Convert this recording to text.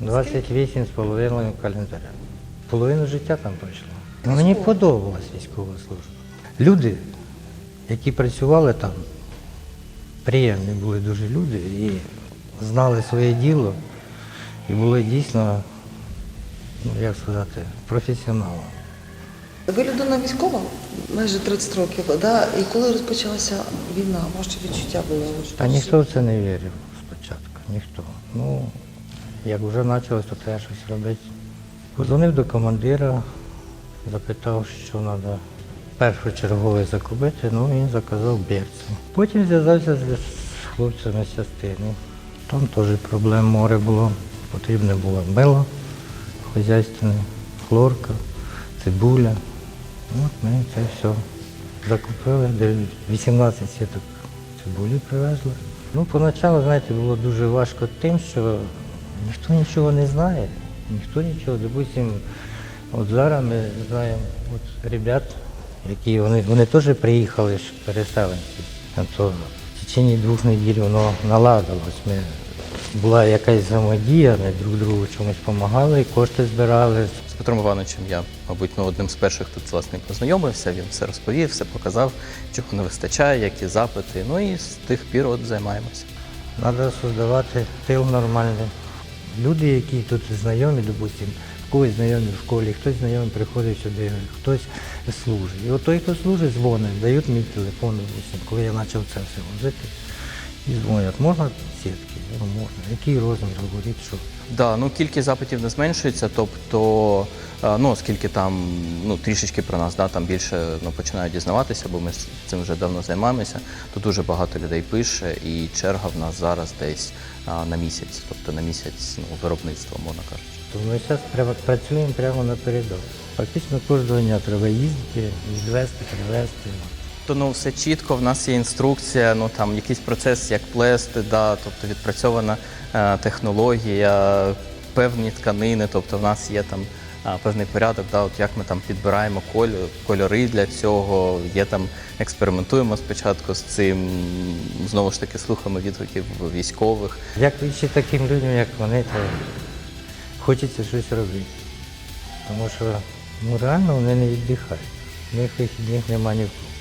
28 з половиною календаря. Половину життя там пройшло. Мені подобалась військова служба. Люди, які працювали там, приємні були дуже люди і знали своє діло, і були дійсно, ну як сказати, професіоналами. Ви людина військова, майже 30 років, да? і коли розпочалася війна, ваші відчуття були? Та ніхто в це не вірив спочатку, ніхто. Ну, як вже почалось, то треба щось робити. Позвонив до командира, запитав, що треба першочергове закупити, ну він заказав берці. Потім зв'язався з хлопцями з частини. Там теж проблем море було. Потрібне було мило хазяйственне, хлорка, цибуля. От ми це все закупили, де 18 сіток цибулі привезли. Ну, поначалу, знаєте, було дуже важко тим, що ніхто нічого не знає, ніхто нічого. Допустим, от зараз ми знаємо от ребят, які вони, вони теж приїхали переселенці. А То в течение двох неділь воно наладилось. Ми, була якась взаємодія, ми друг другу чомусь допомагали, кошти збирали. З Петром Івановичем я, мабуть, ну, одним з перших тут власне познайомився, він все розповів, все показав, чого не вистачає, які запити. Ну і з тих пір от займаємося. Треба створювати тил нормальний. Люди, які тут знайомі, допустим, в когось знайомі в школі, хтось знайомий приходить сюди, хтось служить. І от той, хто служить, дзвонить, дають мій телефон, допустим, коли я почав це все возити. І дзвонять, можна сітки? Я говорю, можна. Який розмір? Говорить, що. Да, ну кількість запитів не зменшується, тобто, е, ну оскільки там ну трішечки про нас, да, там більше ну, починають дізнаватися, бо ми з цим вже давно займаємося, то дуже багато людей пише, і черга в нас зараз десь а, на місяць, тобто на місяць ну, виробництва, можна кажучи. То ми зараз прямо, працюємо прямо напередок. Фактично кожного дня треба їздити, відвезти, привезти. То ну все чітко, в нас є інструкція, ну там якийсь процес, як плести, да, тобто відпрацьована е, технологія, певні тканини, тобто в нас є там е, певний порядок, да, от як ми там підбираємо кольори, кольори для цього, є там експериментуємо спочатку з цим, знову ж таки слухаємо відгуків військових. Дякуючи таким людям, як вони, то хочеться щось робити. Тому що ну, реально вони не віддихають. У них вихідних немає ні в кого.